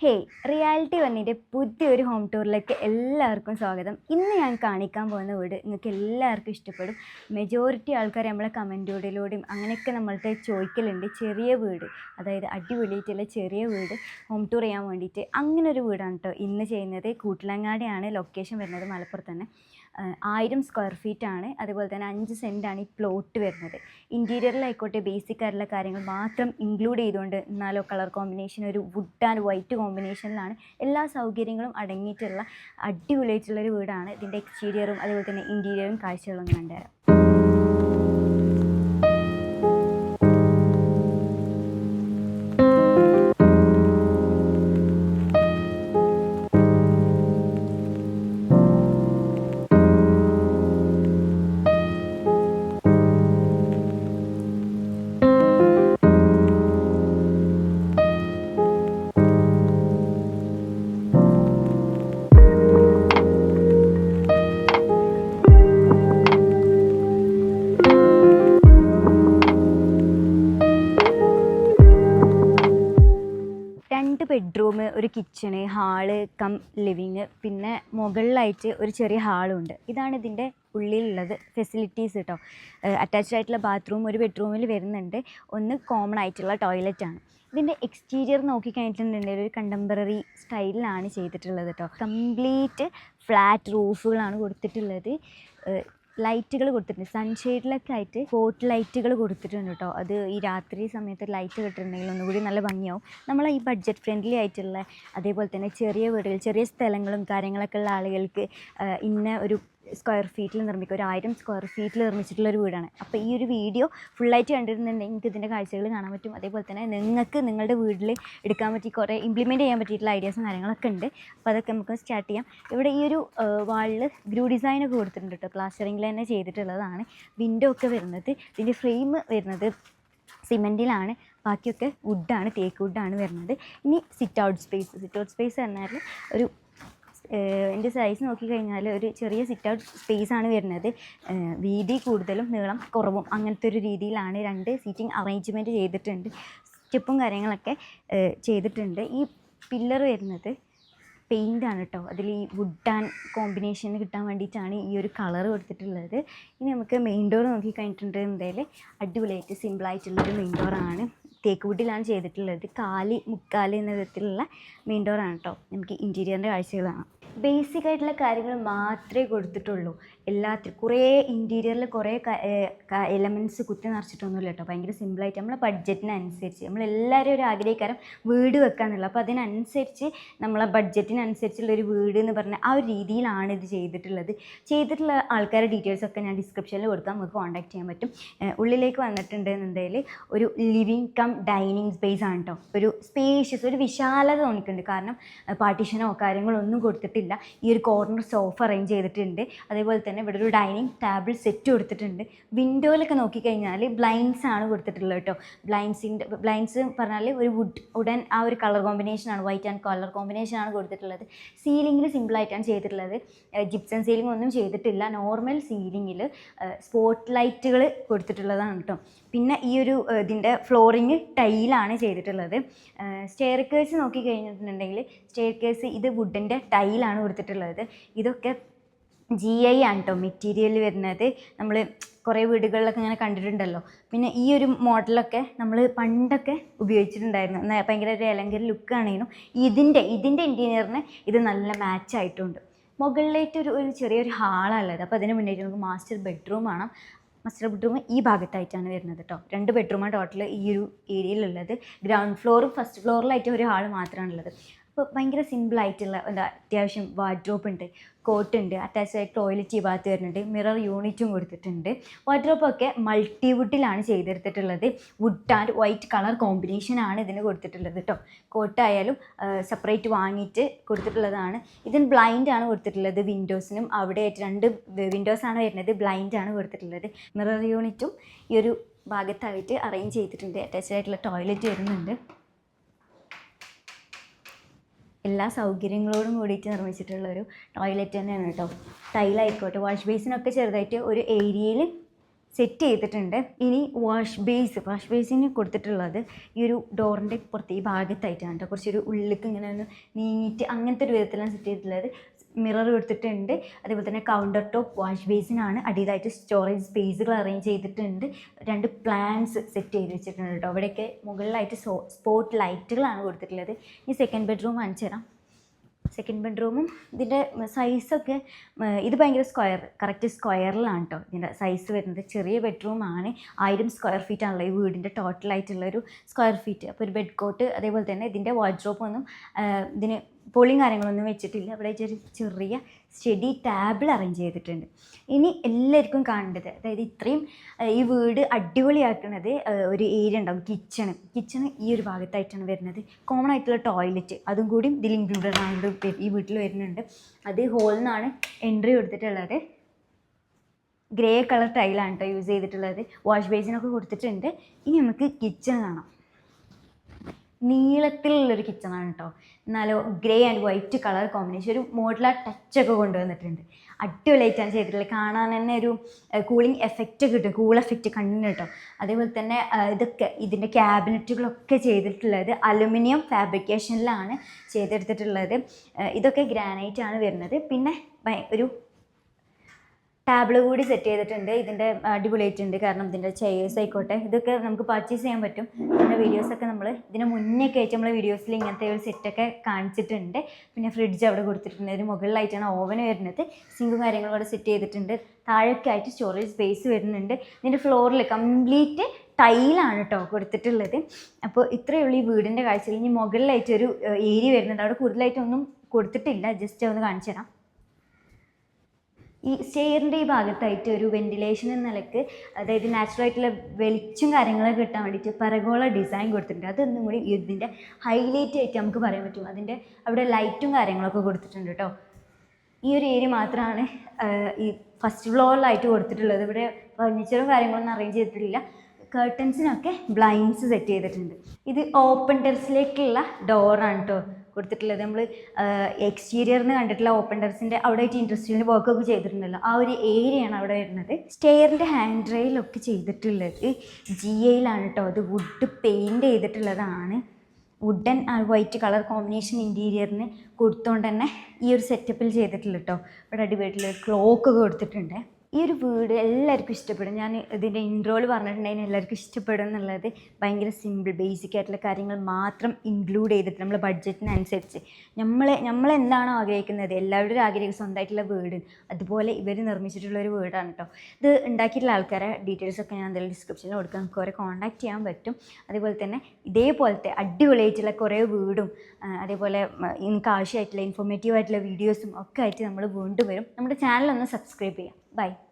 Hey reality വന്നിന്റെ പുതിയൊരു home ടൂറിലേക്ക് എല്ലാവർക്കും സ്വാഗതം. ഇന്ന് ഞാൻ കാണിക്കാൻ പോകുന്ന വീട് നിങ്ങൾക്ക് എല്ലാവർക്കും ഇഷ്ടപ്പെടും. മെജോറിറ്റി ആൾക്കാർ നമ്മളെ കമന്റോടിലൂടെയും അങ്ങനെയൊക്കെ നമ്മളുടെ ചോദിക്കലുണ്ട്. ചെറിയ വീട് അതായത് അടിപൊളിയായിട്ടുള്ള ചെറിയ വീട് ഹോം ടൂർ ചെയ്യാൻ വേണ്ടിയിട്ട് അങ്ങനെ ഒരു വീടാണ് കേട്ടോ ഇന്ന് ചെയ്യുന്നത്. കൂട്ടിലങ്ങാടിയാണ് ലൊക്കേഷൻ വരുന്നത് മലപ്പുറത്ത് തന്നെ. ആയിരം സ്ക്വയർ ഫീറ്റ് ആണ്. അതുപോലെ തന്നെ അഞ്ച് സെന്റാണ് ഈ പ്ലോട്ട് വരുന്നത്. ഇന്റീരിയറിലായിക്കോട്ടെ ബേസിക് ആയിട്ടുള്ള കാര്യങ്ങൾ മാത്രം ഇൻക്ലൂഡ് ചെയ്തുകൊണ്ട് നാലോ കളർ കോമ്പിനേഷൻ ഒരു വുഡ് ആൻഡ് വൈറ്റ് കോമ്പിനേഷനിലാണ് എല്ലാ സൗകര്യങ്ങളും അടങ്ങിയിട്ടുള്ള അടിപൊളിയായിട്ടുള്ളൊരു വീടാണ്. ഇതിന്റെ എക്സ്റ്റീരിയറും അതുപോലെ തന്നെ ഇന്റീരിയറും കാഴ്ചകളും കണ്ടുതരാം. ഒരു കിച്ചണ് ഹാൾ കം ലിവിങ് പിന്നെ മുകളിലായിട്ട് ഒരു ചെറിയ ഹാളും ഉണ്ട്. ഇതാണ് ഇതിന്റെ ഉള്ളിലുള്ളത് ഫെസിലിറ്റീസ് കേട്ടോ അറ്റാച്ച്ഡ് ആയിട്ടുള്ള ബാത്റൂം ഒരു ബെഡ്റൂമിൽ വരുന്നുണ്ട്. ഒന്ന് കോമൺ ആയിട്ടുള്ള ടോയ്ലറ്റ് ആണ്. ഇതിന്റെ എക്സ്റ്റീരിയർ നോക്കിക്കഴിഞ്ഞിട്ടുണ്ടെങ്കിൽ ഒരു കണ്ടംപററി സ്റ്റൈലിലാണ് ചെയ്തിട്ടുള്ളത് കേട്ടോ കംപ്ലീറ്റ് ഫ്ലാറ്റ് റൂഫുകളാണ് കൊടുത്തിട്ടുള്ളത്. ലൈറ്റുകൾ കൊടുത്തിട്ടുണ്ട്. സൺഷെയ്ഡിലൊക്കെ ആയിട്ട് ഫോട്ട് ലൈറ്റുകൾ കൊടുത്തിട്ടുണ്ട് കേട്ടോ അത് ഈ രാത്രി സമയത്ത് ലൈറ്റ് കിട്ടുന്നുണ്ടെങ്കിൽ ഒന്നുകൂടി നല്ല ഭംഗിയാവും. നമ്മൾ ഈ ബഡ്ജറ്റ് ഫ്രണ്ട്ലി ആയിട്ടുള്ള അതേപോലെ തന്നെ ചെറിയ വീടുകൾ ചെറിയ സ്ഥലങ്ങളും കാര്യങ്ങളൊക്കെ ഉള്ള ആളുകൾക്ക് ഇന്ന ഒരു സ്ക്വയർ ഫീറ്റിൽ നിർമ്മിക്കുക ഒരു ആയിരം സ്ക്വയർ ഫീറ്റിൽ നിർമ്മിച്ചിട്ടുള്ള ഒരു വീടാണ്. അപ്പോൾ ഈ ഒരു വീഡിയോ ഫുള്ളായിട്ട് കണ്ടിരുന്നുണ്ടെങ്കിൽ നിങ്ങൾക്ക് ഇതിന്റെ കാഴ്ചകൾ കാണാൻ പറ്റും. അതേപോലെ തന്നെ നിങ്ങൾക്ക് നിങ്ങളുടെ വീട്ടിൽ എടുക്കാൻ പറ്റി കുറേ ഇംപ്ലിമെന്റ് ചെയ്യാൻ പറ്റിയിട്ടുള്ള ഐഡിയാസും കാര്യങ്ങളൊക്കെ ഉണ്ട്. അപ്പോൾ അതൊക്കെ നമുക്ക് സ്റ്റാർട്ട് ചെയ്യാം. ഇവിടെ ഈ ഒരു വാളിൽ ഗ്രൂ ഡിസൈനൊക്കെ കൊടുത്തിട്ടുണ്ട് കേട്ടോ പ്ലാസ്റ്ററിങ്ങിൽ തന്നെ ചെയ്തിട്ടുള്ളതാണ്. വിൻഡോ ഒക്കെ വരുന്നത് ഇതിന്റെ ഫ്രെയിം വരുന്നത് സിമെന്റിലാണ് ബാക്കിയൊക്കെ വുഡാണ് തേക്ക് വുഡാണ് വരുന്നത്. ഇനി sit out space sit out space പറഞ്ഞാൽ ഒരു എന്റെ സൈസ് നോക്കിക്കഴിഞ്ഞാൽ ഒരു ചെറിയ സിറ്റ് ഔട്ട് സ്പേസ് ആണ് വരുന്നത്. വീതി കൂടുതലും നീളം കുറവും അങ്ങനത്തെ ഒരു രീതിയിലാണ് രണ്ട് സീറ്റിംഗ് അറേഞ്ച്മെന്റ് ചെയ്തിട്ടുണ്ട്. സ്റ്റെപ്പും കാര്യങ്ങളൊക്കെ ചെയ്തിട്ടുണ്ട്. ഈ പില്ലർ വരുന്നത് പെയിന്റ് ആണ് കേട്ടോ അതിൽ ഈ വുഡ് ആൻഡ് കോമ്പിനേഷൻ കിട്ടാൻ വേണ്ടിയിട്ടാണ് ഈ ഒരു കളർ കൊടുത്തിട്ടുള്ളത്. ഇനി നമുക്ക് മെയിൻ ഡോർ നോക്കി കഴിഞ്ഞിട്ടുണ്ടെങ്കിൽ അടിപൊളിയായിട്ട് സിമ്പിളായിട്ടുള്ളൊരു മെയിൻ ഡോറാണ് തേക്ക് വുഡിലാണ് ചെയ്തിട്ടുള്ളത്. കാലി മുക്കാലി എന്ന വിധത്തിലുള്ള മെയിൻ ഡോറാണ് കേട്ടോ നമുക്ക് ഇന്റീരിയറിന്റെ കാഴ്ചകൾ കാണാം. ബേസിക് ആയിട്ടുള്ള കാര്യങ്ങൾ മാത്രമേ കൊടുത്തിട്ടുള്ളൂ. എല്ലാത്തിനും കുറേ ഇന്റീരിയറിൽ കുറേ എലമെന്റ്സ് കുത്തി നിറച്ചിട്ടൊന്നുമില്ല കേട്ടോ. ഭയങ്കര സിമ്പിളായിട്ട് നമ്മളെ ബഡ്ജറ്റിനനുസരിച്ച് നമ്മളെല്ലാവരും ഒരു ആഗ്രഹിക്കാരം വീട് വെക്കാന്നുള്ളത് അപ്പോൾ അതിനനുസരിച്ച് നമ്മളെ ബഡ്ജറ്റിനനുസരിച്ചുള്ള ഒരു വീട് എന്ന് പറഞ്ഞ ആ ഒരു രീതിയിലാണ് ഇത് ചെയ്തിട്ടുള്ളത്. ചെയ്തിട്ടുള്ള ആൾക്കാരുടെ ഡീറ്റെയിൽസ് ഒക്കെ ഞാൻ ഡിസ്ക്രിപ്ഷനിൽ കൊടുത്താൽ നമുക്ക് കോൺടാക്ട് ചെയ്യാൻ പറ്റും. ഉള്ളിലേക്ക് വന്നിട്ടുണ്ട് എന്നുണ്ടെങ്കിൽ ഒരു ലിവിങ് കം ഡൈനിങ് സ്പേസ് ആണ് കേട്ടോ ഒരു സ്പേഷ്യസ് ഒരു വിശാലത തോന്നിക്കുന്നുണ്ട് കാരണം പാർട്ടീഷനോ കാര്യങ്ങളോ ഒന്നും കൊടുത്തിട്ടില്ല. ഈ ഒരു കോർണർ സോഫ അറേഞ്ച് ചെയ്തിട്ടുണ്ട്. അതേപോലെ തന്നെ ഇവിടെ ഒരു ഡൈനിങ് ടേബിൾ സെറ്റ് കൊടുത്തിട്ടുണ്ട്. വിൻഡോയിലൊക്കെ നോക്കിക്കഴിഞ്ഞാൽ ബ്ലൈൻഡ്സ് ആണ് കൊടുത്തിട്ടുള്ളത് കേട്ടോ ബ്ലൈൻഡ്സിന്റെ ബ്ലൈൻഡ്സ് പറഞ്ഞാൽ ഒരു വുഡ് ഉടൻ ആ ഒരു കളർ കോമ്പിനേഷനാണ് വൈറ്റ് ആൻഡ് കളർ കോമ്പിനേഷനാണ് കൊടുത്തിട്ടുള്ളത്. സീലിംഗിൽ സിമ്പിളായിട്ടാണ് ചെയ്തിട്ടുള്ളത്. ജിപ്സൺ സീലിംഗ് ഒന്നും ചെയ്തിട്ടില്ല. നോർമൽ സീലിംഗിൽ സ്പോട്ട് ലൈറ്റുകൾ കൊടുത്തിട്ടുള്ളതാണ് കേട്ടോ പിന്നെ ഈ ഒരു ഇതിന്റെ ഫ്ലോറിങ് ടൈലാണ് ചെയ്തിട്ടുള്ളത്. സ്റ്റെയർ നോക്കിക്കഴിഞ്ഞിട്ടുണ്ടെങ്കിൽ നോക്കി കഴിഞ്ഞിട്ടുണ്ടെങ്കിൽ സ്റ്റെയർ കേസ് ഇത് വുഡിന്റെ ടൈലാണ് കൊടുത്തിട്ടുള്ളത്. ഇതൊക്കെ ജി ഐ ആണ് കേട്ടോ മെറ്റീരിയൽ വരുന്നത്. നമ്മൾ കുറേ വീടുകളിലൊക്കെ ഇങ്ങനെ കണ്ടിട്ടുണ്ടല്ലോ. പിന്നെ ഈ ഒരു മോഡലൊക്കെ നമ്മൾ പണ്ടൊക്കെ ഉപയോഗിച്ചിട്ടുണ്ടായിരുന്നു. ഭയങ്കര ഒരു എലങ്കര ലുക്കാണെങ്കിലും ഇതിന്റെ ഇതിന്റെ ഇന്റീരിയറിന് ഇത് നല്ല മാച്ച് ആയിട്ടുണ്ട്. മുകളിലേക്ക് ഒരു ഒരു ചെറിയൊരു ഹാളാണുള്ളത് അപ്പോൾ അതിന് മുന്നേറ്റ് നമുക്ക് മാസ്റ്റർ ബെഡ്റൂം ആണ് മാസ്റ്റർ ബെഡ്റൂം ഈ ഭാഗത്തായിട്ടാണ് വരുന്നത് കേട്ടോ രണ്ട് ബെഡ്റൂമാണ് ടോട്ടൽ ഈ ഒരു ഏരിയയിലുള്ളത് ഗ്രൗണ്ട് ഫ്ലോറും ഫസ്റ്റ് ഫ്ലോറിലായിട്ട് ഒരു ഹാൾ മാത്രമാണുള്ളത് അപ്പോൾ ഭയങ്കര സിമ്പിളായിട്ടുള്ള എന്താ അത്യാവശ്യം വാർഡ്രോപ്പ് ഉണ്ട് കോട്ട് ഉണ്ട് അറ്റാച്ച് ടോയ്ലറ്റ് ഭാഗത്ത് വരുന്നുണ്ട് മിറർ യൂണിറ്റും കൊടുത്തിട്ടുണ്ട്. വാർഡ്രോപ്പൊക്കെ മൾട്ടി വുഡിലാണ് ചെയ്തെടുത്തിട്ടുള്ളത്. വുഡ് ആൻഡ് വൈറ്റ് കളർ കോമ്പിനേഷനാണ് ഇതിന് കൊടുത്തിട്ടുള്ളത് കേട്ടോ കോട്ടായാലും സെപ്പറേറ്റ് വാങ്ങിയിട്ട് കൊടുത്തിട്ടുള്ളതാണ്. ഇതിന് ആണ് കൊടുത്തിട്ടുള്ളത് വിൻഡോസിനും അവിടെ രണ്ട് വിൻഡോസാണ് വരുന്നത് ബ്ലൈൻഡ് ആണ് കൊടുത്തിട്ടുള്ളത്. മിറർ യൂണിറ്റും ഈ ഒരു ഭാഗത്തായിട്ട് അറേഞ്ച് ചെയ്തിട്ടുണ്ട്. അറ്റാച്ച്ഡ് ആയിട്ടുള്ള ടോയ്ലറ്റ് വരുന്നുണ്ട്. എല്ലാ സൗകര്യങ്ങളോടും കൂടിയിട്ട് നിർമ്മിച്ചിട്ടുള്ള ഒരു ടോയ്ലറ്റ് തന്നെയാണ് കേട്ടോ. ടൈലായിക്കോട്ടെ വാഷ് ബേസിനൊക്കെ ചെറുതായിട്ട് ഒരു ഏരിയയിൽ സെറ്റ് ചെയ്തിട്ടുണ്ട്. ഇനി വാഷ് ബേസ് വാഷ് ബേസിന് കൊടുത്തിട്ടുള്ളത് ഈ ഒരു ഡോറിന്റെ പുറത്ത് ഈ ഭാഗത്തായിട്ടാണ് കേട്ടോ. കുറച്ചൊരു ഉള്ളിലേക്ക് ഇങ്ങനെ ഒന്ന് നീങ്ങിയിട്ട് അങ്ങനത്തെ ഒരു വിധത്തിലാണ് സെറ്റ് ചെയ്തിട്ടുള്ളത്. മിറർ കൊടുത്തിട്ടുണ്ട് അതേപോലെ തന്നെ കൗണ്ടർ ടോപ്പ് വാഷ് ബേസിനാണ് അടിയിലായിട്ട് സ്റ്റോറേജ് സ്പേസുകൾ അറേഞ്ച് ചെയ്തിട്ടുണ്ട്. രണ്ട് പ്ലാൻസ് സെറ്റ് ചെയ്ത് വെച്ചിട്ടുണ്ട് കേട്ടോ അവിടെയൊക്കെ മുകളിലായിട്ട് സോ സ്പോട്ട് ലൈറ്റുകളാണ് കൊടുത്തിട്ടുള്ളത്. ഈ സെക്കൻഡ് ബെഡ്റൂം കാണിച്ചു തരാം. സെക്കൻഡ് ബെഡ്റൂമും ഇതിന്റെ സൈസൊക്കെ ഇത് ഭയങ്കര സ്ക്വയർ കറക്റ്റ് സ്ക്വയറിലാണ് കേട്ടോ ഇതിന്റെ സൈസ് വരുന്നത്. ചെറിയ ബെഡ്റൂമാണ് ആയിരം സ്ക്വയർ ഫീറ്റ് ആണല്ലോ ഈ വീടിന്റെ ടോട്ടലായിട്ടുള്ളൊരു സ്ക്വയർ ഫീറ്റ് അപ്പോൾ ഒരു ബെഡ് കോട്ട് അതേപോലെ തന്നെ ഇതിന്റെ വാർഡ്രോപ്പ് ഒന്നും ആ, ഇതിന് പോളിയും കാര്യങ്ങളൊന്നും വെച്ചിട്ടില്ല. ഇവിടെ ഒരു ചെറിയ സ്റ്റഡി ടാബിൾ അറേഞ്ച് ചെയ്തിട്ടുണ്ട്. ഇനി എല്ലാവർക്കും കാണേണ്ടത് അതായത് ഇത്രയും ഈ വീട് അടിപൊളിയാക്കുന്നത് ഒരു ഏരിയ ഉണ്ടാവും കിച്ചണ്. കിച്ചണ് ഈ ഒരു ഭാഗത്തായിട്ടാണ് വരുന്നത്. കോമൺ ആയിട്ടുള്ള ടോയ്ലറ്റ്. അതും കൂടി ഇതിൽ ഇൻക്ലൂഡഡ് ആണ് ഈ വീട്ടിൽ വരുന്നുണ്ട്. അത് ഹോളിൽ നിന്നാണ് എൻട്രി കൊടുത്തിട്ടുള്ളത്. ഗ്രേ കളർ ടൈലാണ് കേട്ടോ യൂസ് ചെയ്തിട്ടുള്ളത്. വാഷ് ബേസിനൊക്കെ കൊടുത്തിട്ടുണ്ട്. ഇനി നമുക്ക് കിച്ചൺ കാണാം. നീളത്തിലുള്ളൊരു കിച്ചണാണ് കേട്ടോ എന്നാലോ grey and white colour combination ഒരു മോഡലാ ടച്ചൊക്കെ കൊണ്ടുവന്നിട്ടുണ്ട്. അടിപൊളിയായിട്ടാണ് ചെയ്തിട്ടുള്ളത്. കാണാൻ തന്നെ ഒരു കൂളിംഗ് എഫക്റ്റ് കിട്ടും. കൂൾ എഫക്റ്റ് കണ്ണിന് കേട്ടോ അതേപോലെ തന്നെ ഇതൊക്കെ ഇതിന്റെ ക്യാബിനറ്റുകളൊക്കെ ചെയ്തിട്ടുള്ളത് അലുമിനിയം ഫാബ്രിക്കേഷനിലാണ് ചെയ്തെടുത്തിട്ടുള്ളത്. ഇതൊക്കെ ഗ്രാനൈറ്റ് ആണ് വരുന്നത്. പിന്നെ ഒരു ടാബിൾ കൂടി സെറ്റ് ചെയ്തിട്ടുണ്ട്. ഇതിന്റെ അടിപൊളിയായിട്ടുണ്ട് കാരണം ഇതിന്റെ ചെയേഴ്സ് ആയിക്കോട്ടെ. ഇതൊക്കെ നമുക്ക് പർച്ചേസ് ചെയ്യാൻ പറ്റും. ഇതിന്റെ വീഡിയോസൊക്കെ നമ്മൾ ഇതിന് മുന്നേ ഒക്കെ ആയിട്ട് നമ്മൾ വീഡിയോസിൽ ഇങ്ങനത്തെ ഒരു സെറ്റൊക്കെ കാണിച്ചിട്ടുണ്ട്. പിന്നെ ഫ്രിഡ്ജ് അവിടെ കൊടുത്തിട്ടുണ്ട്. അതിന് മുകളിലായിട്ടാണ് ഓവൻ വരുന്നത്. സിങ്കും കാര്യങ്ങളും കൂടെ സെറ്റ് ചെയ്തിട്ടുണ്ട്. താഴൊക്കെ ആയിട്ട് സ്റ്റോറേജ് സ്പേസ് വരുന്നുണ്ട്. ഇതിന്റെ ഫ്ലോറിൽ കംപ്ലീറ്റ് ടൈലാണ് കേട്ടോ കൊടുത്തിട്ടുള്ളത്. അപ്പോൾ ഇത്രയേ ഉള്ളൂ ഈ വീടിന്റെ കാഴ്ചയിൽ ഇനി മുകളിലായിട്ടൊരു ഏരിയ വരുന്നുണ്ട്. അവിടെ കൂടുതലായിട്ടൊന്നും കൊടുത്തിട്ടില്ല. ജസ്റ്റ് ഒന്ന് കാണിച്ചു തരാം ഈ സ്റ്റെയറിന്റെ ഈ ഭാഗത്തായിട്ട് ഒരു വെന്റിലേഷൻ എന്ന നിലയ്ക്ക് അതായത് നാച്ചുറൽ ആയിട്ടുള്ള വെളിച്ചും കാര്യങ്ങളൊക്കെ കിട്ടാൻ വേണ്ടിയിട്ട് പരഗോള ഡിസൈൻ കൊടുത്തിട്ടുണ്ട്. അതൊന്നും കൂടി ഇതിന്റെ ഹൈലൈറ്റ് ആയിട്ട് നമുക്ക് പറയാൻ പറ്റും. അതിന്റെ അവിടെ ലൈറ്റും കാര്യങ്ങളൊക്കെ കൊടുത്തിട്ടുണ്ട് കേട്ടോ ഈ ഒരു ഏരിയ മാത്രമാണ് ഈ ഫസ്റ്റ് ഫ്ലോറിലായിട്ട് കൊടുത്തിട്ടുള്ളത്. ഇവിടെ ഫർണിച്ചറും കാര്യങ്ങളൊന്നും അറേഞ്ച് ചെയ്തിട്ടില്ല. കേർട്ടൻസിനൊക്കെ ബ്ലൈൻഡ്സ് സെറ്റ് ചെയ്തിട്ടുണ്ട്. ഇത് ഓപ്പൺ ടെറസിലേക്കുള്ള ഡോറാണ് കേട്ടോ കൊടുത്തിട്ടുള്ളത്. നമ്മൾ എക്സ്റ്റീരിയറിന് കണ്ടിട്ടുള്ള ഓപ്പൺ ടെറസിന്റെ അവിടെ ആയിട്ട് ഇൻഡസ്ട്രിയലിന്റെ വർക്കൊക്കെ ചെയ്തിട്ടുണ്ടല്ലോ. ആ ഒരു ഏരിയയാണ് അവിടെ വരുന്നത്. സ്റ്റെയറിന്റെ ഹാൻഡ് റെയിലൊക്കെ ചെയ്തിട്ടുള്ളത് ജി എയിലാണ് കേട്ടോ അത് വുഡ് പെയിന്റ് ചെയ്തിട്ടുള്ളതാണ്. Wooden and white colour combination ഇന്റീരിയറിന് കൊടുത്തുകൊണ്ട് തന്നെ ഈ ഒരു സെറ്റപ്പിൽ ചെയ്തിട്ടുള്ളൂ കേട്ടോ ഇവിടെ അടിപൊളിയായിട്ടുള്ള ക്ലോക്കൊക്കെ ക്ലോക്ക് കൊടുത്തിട്ടുണ്ട്. ഈ ഒരു വീട് എല്ലാവർക്കും ഇഷ്ടപ്പെടും. ഞാൻ ഇതിന്റെ ഇൻട്രോയിൽ പറഞ്ഞിട്ടുണ്ടെങ്കിൽ എല്ലാവർക്കും ഇഷ്ടപ്പെടും എന്നുള്ളത് ഭയങ്കര സിമ്പിൾ ബേസിക് ആയിട്ടുള്ള കാര്യങ്ങൾ മാത്രം ഇൻക്ലൂഡ് ചെയ്തിട്ട് നമ്മൾ ബഡ്ജറ്റിനനുസരിച്ച് നമ്മളെ നമ്മൾ എന്താണോ ആഗ്രഹിക്കുന്നത്? എല്ലാവരും ആഗ്രഹിക്കും സ്വന്തമായിട്ടുള്ള വീട്. അതുപോലെ ഇവർ നിർമ്മിച്ചിട്ടുള്ള ഒരു വീടാണ് കേട്ടോ ഇത് ഉണ്ടാക്കിയിട്ടുള്ള ആൾക്കാരെ ഡീറ്റെയിൽസ് ഒക്കെ ഞാൻ എന്തായാലും ഡിസ്ക്രിപ്ഷനിൽ കൊടുക്കാം. നമുക്ക് അവരെ കോൺടാക്ട് ചെയ്യാൻ പറ്റും. അതുപോലെ തന്നെ ഇതേപോലത്തെ അടിപൊളിയായിട്ടുള്ള കുറേ വീടും അതേപോലെ നിങ്ങൾക്ക് ആവശ്യമായിട്ടുള്ള ഇൻഫോർമേറ്റീവ് ആയിട്ടുള്ള വീഡിയോസും ഒക്കെ ആയിട്ട് നമ്മൾ വീണ്ടും വരും. നമ്മുടെ ചാനൽ ഒന്ന് സബ്സ്ക്രൈബ് ചെയ്യാം. Bye.